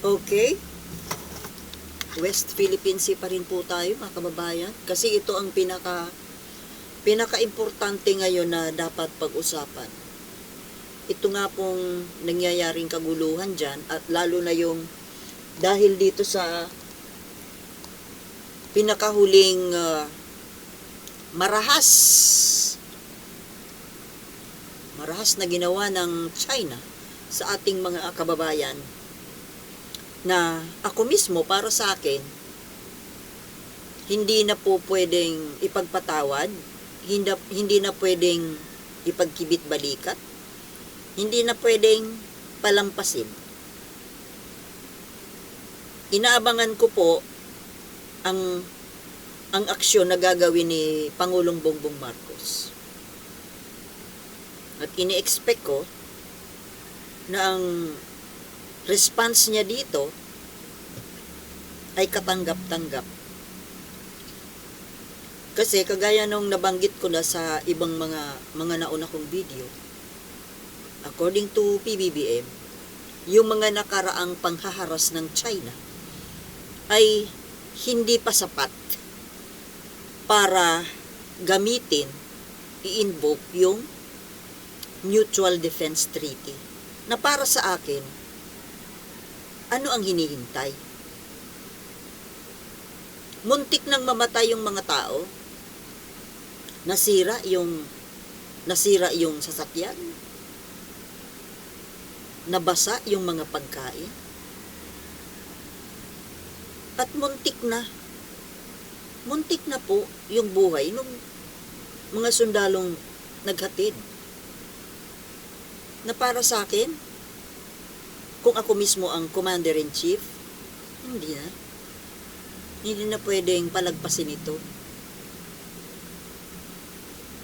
Okay. West Philippine Sea pa rin po tayo mga kababayan. Kasi ito ang pinaka pinaka-importante ngayon na dapat pag-usapan. Ito nga pong nangyayaring kaguluhan dyan at lalo na yung dahil dito sa pinakahuling ah, marahas marahas na ginawa ng China sa ating mga kababayan na ako mismo para sa akin hindi na po pwedeng ipagpatawad hindi, hindi na pwedeng ipagkibit balikat hindi na pwedeng palampasin. Inaabangan ko po ang ang aksyon na gagawin ni Pangulong Bongbong Marcos. At ini-expect ko na ang response niya dito ay katanggap-tanggap. Kasi kagaya nung nabanggit ko na sa ibang mga mga nauna kong video, according to PBBM, yung mga nakaraang panghaharas ng China ay hindi pa sapat para gamitin, i-invoke yung Mutual Defense Treaty na para sa akin, ano ang hinihintay? Muntik nang mamatay yung mga tao. Nasira yung nasira yung sasakyan. Nabasa yung mga pagkain. At muntik na muntik na po yung buhay ng mga sundalong naghatid na para sa akin, kung ako mismo ang commander-in-chief, hindi na. Hindi na pwedeng palagpasin ito.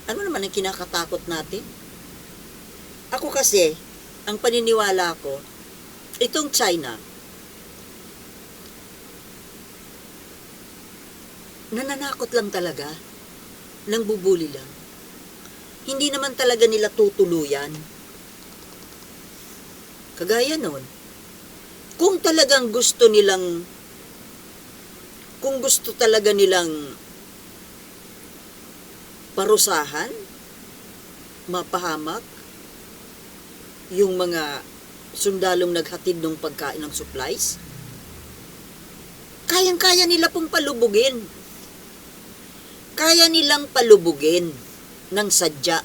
Ano naman ang kinakatakot natin? Ako kasi, ang paniniwala ko, itong China, nananakot lang talaga, nang bubuli lang. Hindi naman talaga nila tutuluyan Kagaya nun, kung talagang gusto nilang, kung gusto talaga nilang parusahan, mapahamak, yung mga sundalong naghatid ng pagkain ng supplies, kayang-kaya nila pong palubugin. Kaya nilang palubugin ng sadya.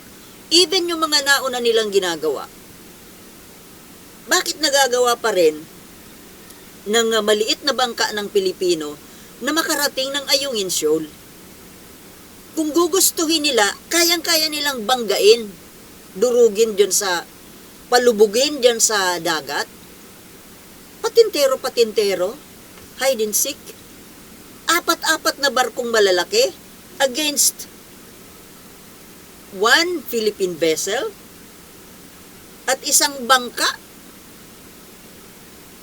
Even yung mga nauna nilang ginagawa bakit nagagawa pa rin ng uh, maliit na bangka ng Pilipino na makarating ng Ayungin Shoal? Kung gugustuhin nila, kayang-kaya nilang banggain, durugin dyan sa, palubugin dyan sa dagat. Patintero-patintero, hide and seek. Apat-apat na barkong malalaki against one Philippine vessel at isang bangka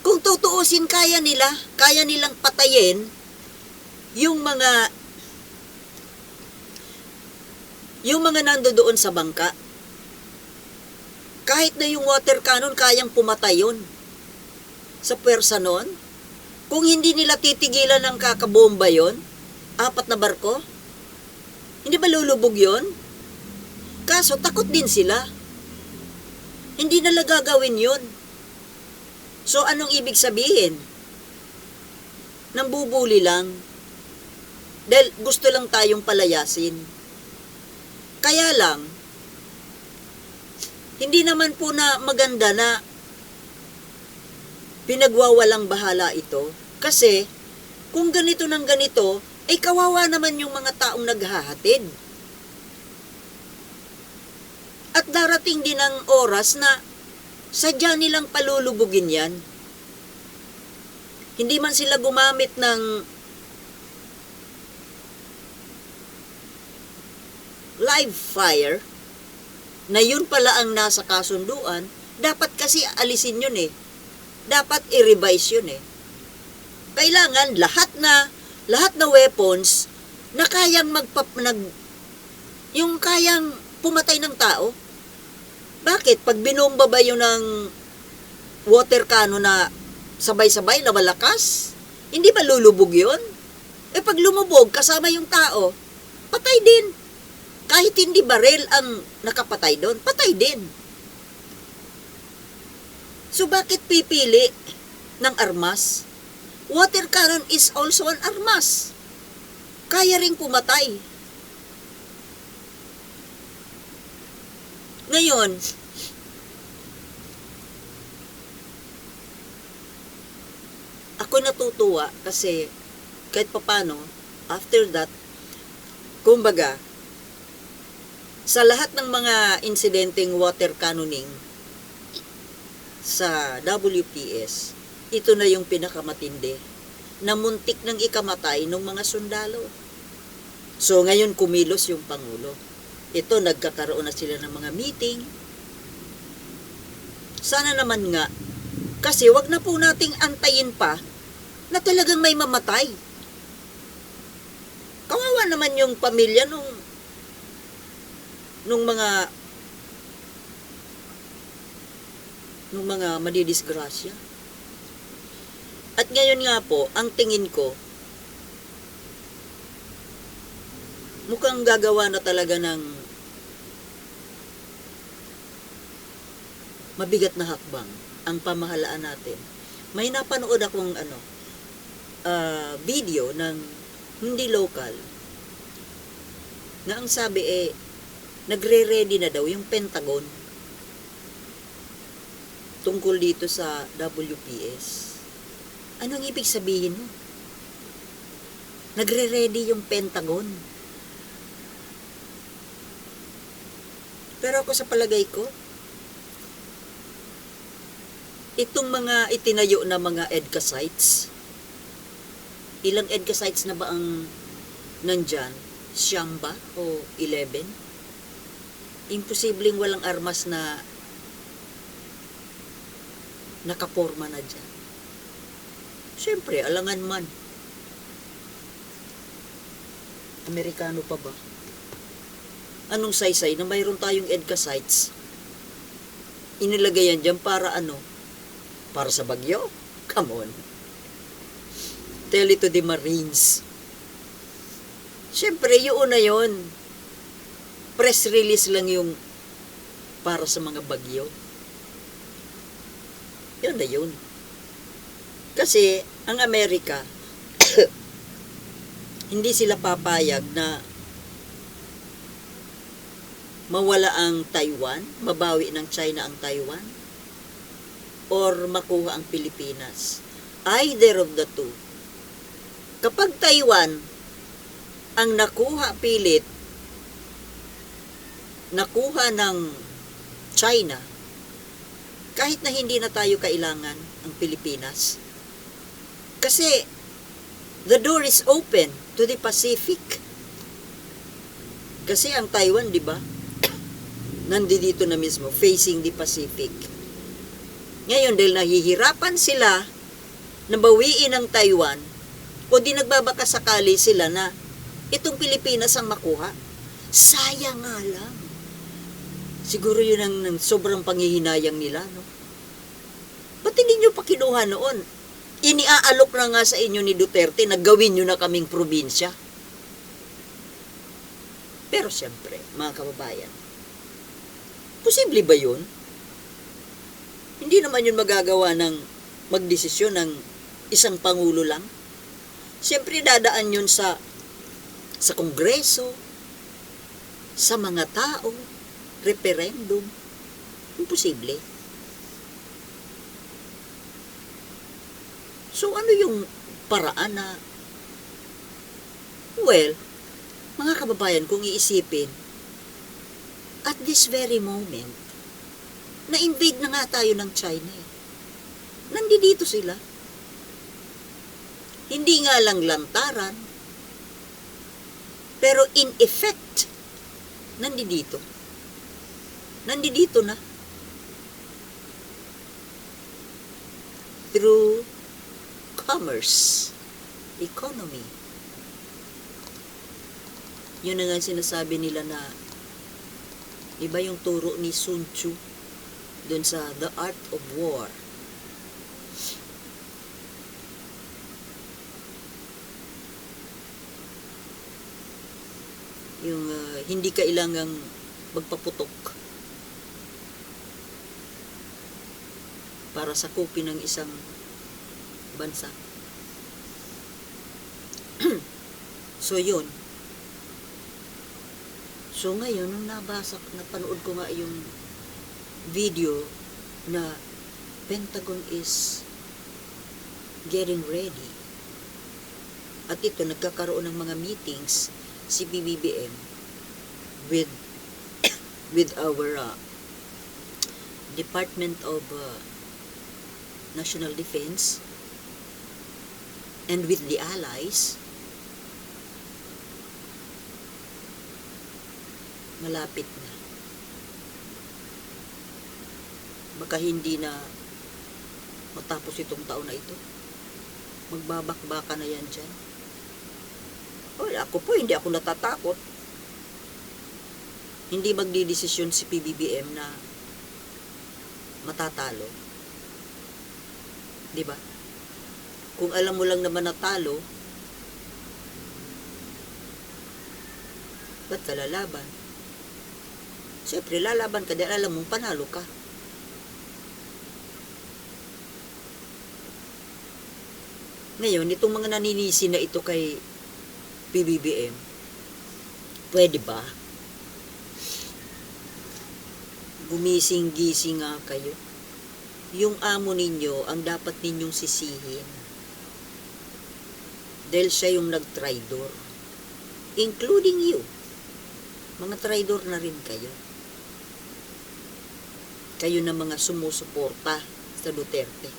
kung tutuusin kaya nila, kaya nilang patayin yung mga yung mga nando doon sa bangka. Kahit na yung water cannon, kayang pumatay yun. Sa pwersa nun. Kung hindi nila titigilan ng kakabomba yon, apat na barko, hindi ba lulubog yon? Kaso takot din sila. Hindi nila gagawin yun. So, anong ibig sabihin? Nambubuli lang. Dahil gusto lang tayong palayasin. Kaya lang, hindi naman po na maganda na pinagwawalang bahala ito. Kasi, kung ganito ng ganito, ay kawawa naman yung mga taong naghahatid. At darating din ang oras na sadya nilang palulubugin yan. Hindi man sila gumamit ng live fire, na yun pala ang nasa kasunduan, dapat kasi alisin yun eh. Dapat i-revise yun eh. Kailangan lahat na lahat na weapons na kayang magpap nag yung kayang pumatay ng tao, bakit? Pag binomba ba yun ng water cannon na sabay-sabay na malakas, hindi ba lulubog yun? Eh pag lumubog, kasama yung tao, patay din. Kahit hindi baril ang nakapatay doon, patay din. So bakit pipili ng armas? Water cannon is also an armas. Kaya ring pumatay. Ngayon, ako natutuwa kasi kahit papano, after that, kumbaga, sa lahat ng mga insidenteng water cannoning sa WPS, ito na yung pinakamatindi na muntik ng ikamatay ng mga sundalo. So ngayon kumilos yung Pangulo. Ito, nagkakaroon na sila ng mga meeting. Sana naman nga, kasi wag na po nating antayin pa na talagang may mamatay. Kawawa naman yung pamilya nung nung mga nung mga madidisgrasya. At ngayon nga po, ang tingin ko, mukhang gagawa na talaga ng mabigat na hakbang ang pamahalaan natin. May napanood akong ano, ah, video ng hindi local na ang sabi eh, nagre-ready na daw yung Pentagon tungkol dito sa WPS. Anong ibig sabihin mo? Nagre-ready yung Pentagon. Pero ako sa palagay ko, itong mga itinayo na mga EDCA sites, ilang EDCA sites na ba ang nandyan? Siyam ba? O 11? Imposibleng walang armas na nakaporma na dyan. Siyempre, alangan man. Amerikano pa ba? Anong saysay na mayroon tayong EDCA sites? Inilagay yan dyan para ano? Para sa bagyo? Come on. Tell it to the Marines. Siyempre, yun na yun. Press release lang yung para sa mga bagyo. Yun na yun. Kasi, ang Amerika, hindi sila papayag na mawala ang Taiwan, mabawi ng China ang Taiwan, or makuha ang Pilipinas. Either of the two. Kapag Taiwan ang nakuha pilit, nakuha ng China, kahit na hindi na tayo kailangan ang Pilipinas. Kasi the door is open to the Pacific. Kasi ang Taiwan, di ba? Nandito na mismo, facing the Pacific. Ngayon, dahil nahihirapan sila na bawiin ang Taiwan, o di nagbabaka sakali sila na itong Pilipinas ang makuha, sayang nga lang. Siguro yun ang, ang sobrang panghihinayang nila, no? Ba't hindi nyo pa kinuha noon? Iniaalok na nga sa inyo ni Duterte na gawin nyo na kaming probinsya. Pero siyempre, mga kababayan, posible ba yun? Hindi naman yun magagawa ng magdesisyon ng isang pangulo lang. Siyempre, dadaan yun sa sa kongreso, sa mga tao, referendum. Imposible. So, ano yung paraan na, well, mga kababayan, kung iisipin, at this very moment, na-invade na nga tayo ng China eh. Nandito sila. Hindi nga lang lantaran, pero in effect, nandito. Nandito na. Through commerce, economy. Yun na nga sinasabi nila na iba yung turo ni Sun Tzu dun sa The Art of War. Yung uh, hindi kailangang magpaputok para sa kopi ng isang bansa. so, yun. So, ngayon, nung nabasa, napanood ko nga yung video na Pentagon is getting ready. At ito, nagkakaroon ng mga meetings si BBBM with with our uh, Department of uh, National Defense and with the allies malapit na baka hindi na matapos itong taon na ito. Magbabakbaka na yan dyan. Well, ako po hindi ako natatakot. Hindi magdidesisyon si PBBM na matatalo. Di ba? Kung alam mo lang naman natalo ba't ka lalaban? Siyempre, lalaban ka dahil alam mong panalo ka. Ngayon, itong mga naninisi na ito kay PBBM, pwede ba? Gumising-gising nga kayo. Yung amo ninyo ang dapat ninyong sisihin. Dahil siya yung nag-tridor. Including you. Mga tridor na rin kayo kayo na mga sumusuporta sa Duterte.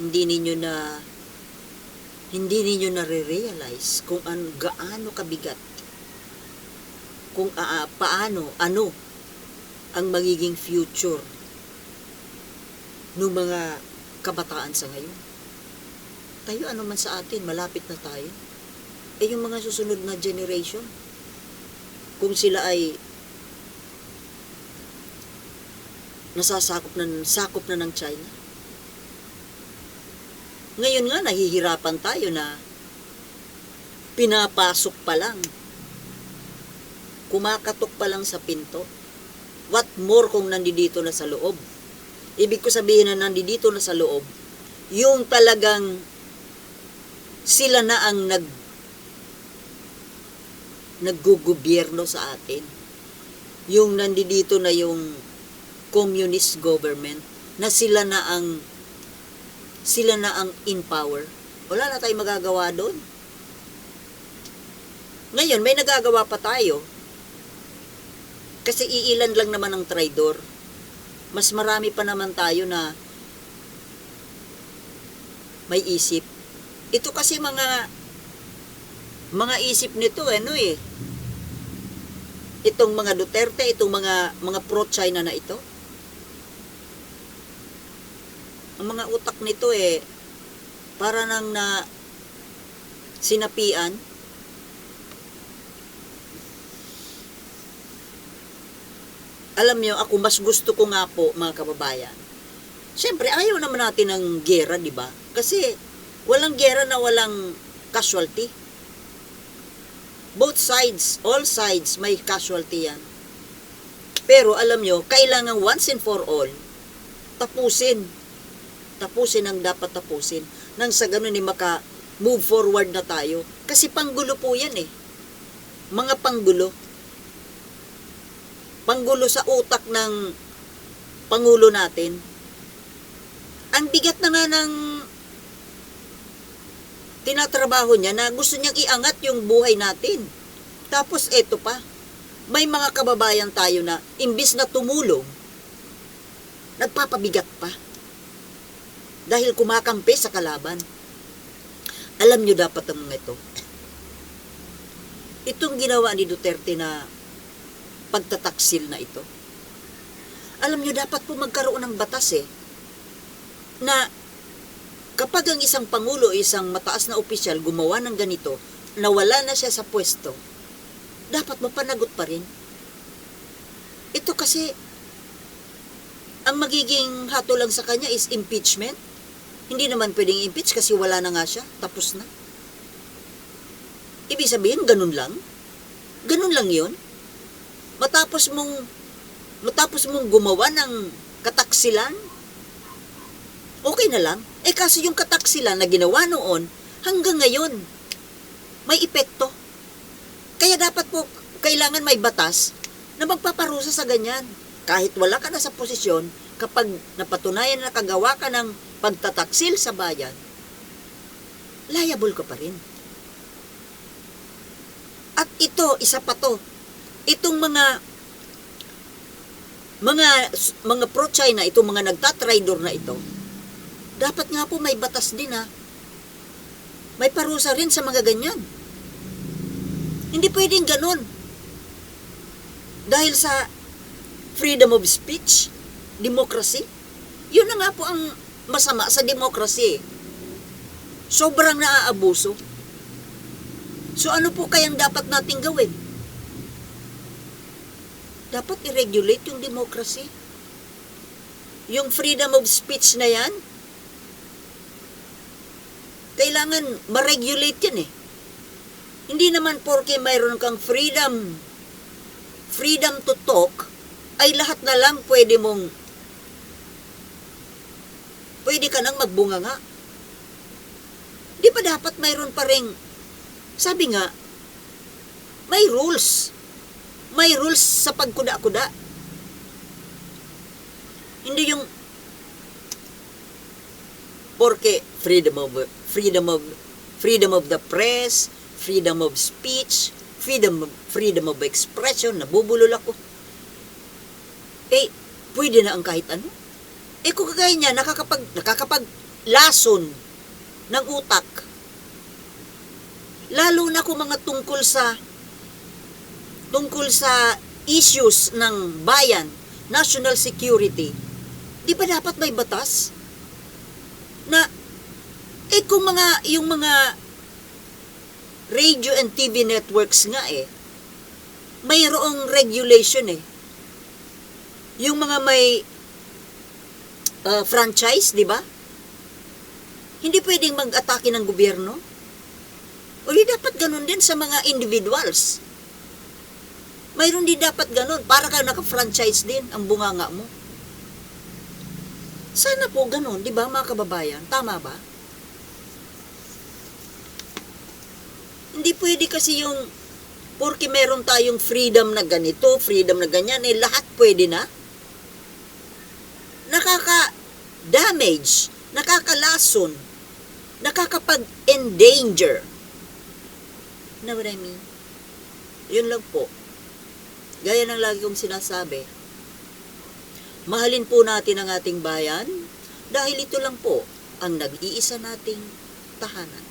Hindi ninyo na hindi ninyo na-realize kung an, gaano kabigat kung uh, paano, ano ang magiging future ng mga kabataan sa ngayon. Tayo ano man sa atin, malapit na tayo. Eh yung mga susunod na generation, kung sila ay nasasakop na, sakop na ng China. Ngayon nga, nahihirapan tayo na pinapasok pa lang. Kumakatok pa lang sa pinto. What more kung nandito na sa loob? Ibig ko sabihin na nandito na sa loob, yung talagang sila na ang nag naggugobyerno sa atin. Yung nandito na yung communist government na sila na ang sila na ang in power. Wala na tayong magagawa doon. Ngayon, may nagagawa pa tayo. Kasi iilan lang naman ang traidor. Mas marami pa naman tayo na may isip. Ito kasi mga mga isip nito ano eh. Itong mga Duterte, itong mga mga pro-China na ito. Ang mga utak nito eh para nang na sinapian alam nyo, ako mas gusto ko nga po, mga kababayan. Siyempre, ayaw naman natin ng gera, di ba? Kasi, walang gera na walang casualty. Both sides, all sides, may casualty yan. Pero, alam nyo, kailangan once and for all, tapusin tapusin ang dapat tapusin nang sa ganun ni maka move forward na tayo. Kasi panggulo po yan eh. Mga panggulo. Panggulo sa utak ng Pangulo natin. Ang bigat na nga ng tinatrabaho niya na gusto niyang iangat yung buhay natin. Tapos eto pa, may mga kababayan tayo na imbis na tumulong, nagpapabigat pa dahil kumakampi sa kalaban. Alam nyo dapat ang mga ito. Itong ginawa ni Duterte na pagtataksil na ito. Alam nyo, dapat po magkaroon ng batas eh, na kapag ang isang pangulo, isang mataas na opisyal gumawa ng ganito, nawala na siya sa pwesto, dapat mapanagot pa rin. Ito kasi, ang magiging hato lang sa kanya is impeachment. Hindi naman pwedeng impeach kasi wala na nga siya. Tapos na. Ibig sabihin, ganun lang. Ganun lang yun. Matapos mong, matapos mong gumawa ng kataksilan, okay na lang. Eh kaso yung kataksilan na ginawa noon, hanggang ngayon, may epekto. Kaya dapat po, kailangan may batas na magpaparusa sa ganyan. Kahit wala ka na sa posisyon, kapag napatunayan na kagawa ka ng pagtataksil sa bayan, liable ka pa rin. At ito, isa pa to, itong mga mga mga pro-China, itong mga nagtatraidor na ito, dapat nga po may batas din ha. May parusa rin sa mga ganyan. Hindi pwedeng ganun. Dahil sa freedom of speech, democracy, yun na nga po ang masama sa democracy. Sobrang naaabuso. So ano po kayang dapat nating gawin? Dapat i-regulate yung democracy. Yung freedom of speech na yan, kailangan ma-regulate yan eh. Hindi naman porke mayroon kang freedom, freedom to talk, ay lahat na lang pwede mong, pwede ka nang magbunga nga. Di ba dapat mayroon pa rin, sabi nga, may rules. May rules sa pagkuda-kuda. Hindi yung Porque freedom of freedom of freedom of the press, freedom of speech, freedom of, freedom of expression, nabubulol ako. Eh, pwede na ang kahit ano. Eh, kung kagaya niya, nakakapag, nakakapag lason ng utak. Lalo na kung mga tungkol sa tungkol sa issues ng bayan, national security, di ba dapat may batas? na eh kung mga yung mga radio and TV networks nga eh mayroong regulation eh yung mga may uh, franchise di ba hindi pwedeng mag-atake ng gobyerno o di dapat ganun din sa mga individuals mayroon di dapat ganun para ka naka-franchise din ang bunganga mo sana po ganun, di ba mga kababayan? Tama ba? Hindi pwede kasi yung porque meron tayong freedom na ganito, freedom na ganyan, eh lahat pwede na. Nakaka-damage, nakakalason, nakakapag-endanger. Know what I mean? Yun lang po. Gaya ng lagi kong sinasabi, Mahalin po natin ang ating bayan dahil ito lang po ang nag-iisa nating tahanan.